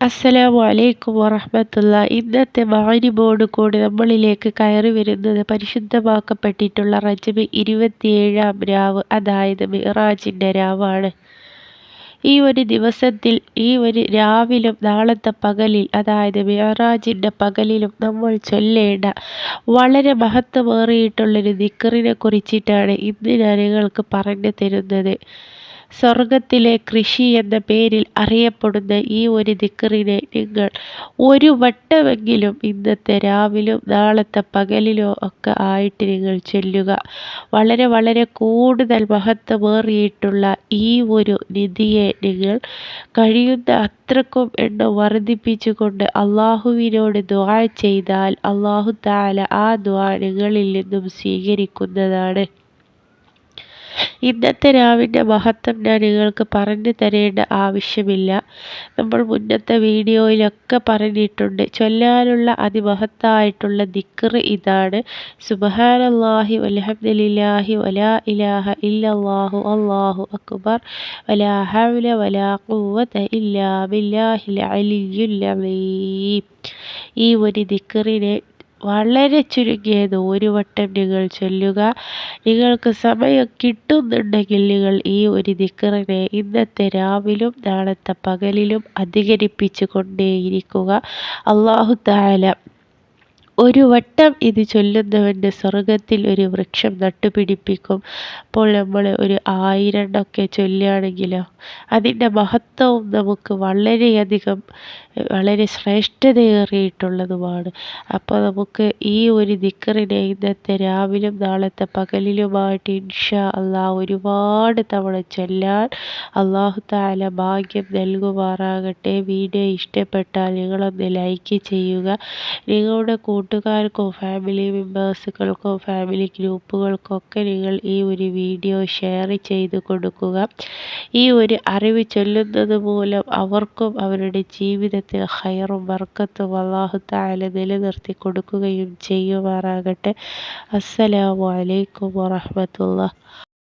അസ്സലാമു അലൈക്കും വറഹ്മത്തുള്ള ഇന്നത്തെ ബോർഡ് കൂടി നമ്മളിലേക്ക് കയറി വരുന്നത് പരിശുദ്ധമാക്കപ്പെട്ടിട്ടുള്ള റജബ് ഇരുപത്തിയേഴാം രാവ് അതായത് മിറാജിന്റെ രാവാണ്. ഈ ഒരു ദിവസത്തിൽ ഈ ഒരു രാവിലും നാളത്തെ പകലിൽ അതായത് മിറാജിന്റെ പകലിലും നമ്മൾ ചൊല്ലേണ്ട വളരെ മഹത്വമേറിയിട്ടുള്ളൊരു ദിക്കറിനെ കുറിച്ചിട്ടാണ് ഇന്ന് ഞാൻ നിങ്ങൾക്ക് പറഞ്ഞു തരുന്നത്. സ്വർഗത്തിലെ കൃഷി എന്ന പേരിൽ അറിയപ്പെടുന്ന ഈ ഒരു ദിക്കറിനെ നിങ്ങൾ ഒരു വട്ടമെങ്കിലും ഇന്നത്തെ രാവിലും നാളത്തെ പകലിലോ ഒക്കെ ആയിട്ട് നിങ്ങൾ ചൊല്ലുക. വളരെ വളരെ കൂടുതൽ മഹത്വമേറിയിട്ടുള്ള ഈ ഒരു നിധിയെ നിങ്ങൾ കഴിയുന്ന അത്രക്കും എണ്ണം വർദ്ധിപ്പിച്ചുകൊണ്ട് അള്ളാഹുവിനോട് ദ്വാ ചെയ്താൽ അള്ളാഹു താല ആ ദ്വാ നിങ്ങളിൽ നിന്നും സ്വീകരിക്കുന്നതാണ്. ഇന്നത്തെ രാവിന്റെ മഹത്വം ഞാൻ നിങ്ങൾക്ക് പറഞ്ഞു തരേണ്ട ആവശ്യമില്ല. നമ്മൾ മുന്നത്തെ വീഡിയോയിലൊക്കെ പറഞ്ഞിട്ടുണ്ട്. ചൊല്ലാനുള്ള അതിമഹത്തായിട്ടുള്ള ദിക്കർ ഇതാണ്. സുബഹാനല്ലാഹി വലഹമ്മദില്ലാഹി വലാ ഇലാഹ ഇല്ലാഹു അള്ളാഹു അക്ബർ. വലാ ഹൗല വലാ ഖുവത ഇല്ലാ ബില്ലാഹിൽ അലിയുൽ അലീം. ഈ ഒരു ദിക്കറിനെ വളരെ ചുരുങ്ങിയത്. ഒരു വട്ടം നിങ്ങൾ ചൊല്ലുക. നിങ്ങൾക്ക് സമയം കിട്ടുന്നുണ്ടെങ്കിൽ നിങ്ങൾ ഈ ഒരു ദിക്കറിനെ ഇന്നത്തെ രാവിലും നാളത്തെ പകലിലും അധികരിപ്പിച്ചു കൊണ്ടേയിരിക്കുക അള്ളാഹു താല ഒരു വട്ടം ഇത് ചൊല്ലുന്നവന്റെ സ്വർഗത്തിൽ ഒരു വൃക്ഷം നട്ടുപിടിപ്പിക്കും. അപ്പോൾ നമ്മൾ ഒരു ആയിരണ്ടൊക്കെ ചൊല്ലുകയാണെങ്കിലോ അതിന്റെ മഹത്വവും നമുക്ക് വളരെയധികം വളരെ ശ്രേഷ്ഠതയേറിയിട്ടുള്ളതുമാണ്. അപ്പോൾ നമുക്ക് ഈ ഒരു ദിക്കറിനെ ഇന്നത്തെ രാവിലും നാളത്തെ പകലിലുമായിട്ട് ഇൻഷാ അള്ളാഹ് ഒരുപാട് തവണ ചൊല്ലാൻ അള്ളാഹു താല ഭാഗ്യം നൽകുമാറാകട്ടെ. വീഡിയോ ഇഷ്ടപ്പെട്ടാൽ നിങ്ങളൊന്ന് ലൈക്ക് ചെയ്യുക. നിങ്ങളുടെ കൂട്ടുകാർക്കോ ഫാമിലി മെമ്പേഴ്സുകൾക്കോ ഫാമിലി ഗ്രൂപ്പുകൾക്കൊക്കെ നിങ്ങൾ ഈ ഒരു വീഡിയോ ഷെയർ ചെയ്ത് കൊടുക്കുക. ഈ ഒരു അറിവ് ചൊല്ലുന്നത് മൂലം അവർക്കും അവരുടെ ജീവിതത്തിൽ ഹൈറും വർക്കത്തും അള്ളാഹു താല നിലനിർത്തി കൊടുക്കുകയും ചെയ്യുമാറാകട്ടെ. അസ്സലാമു അലൈക്കും വറഹമത്തുള്ള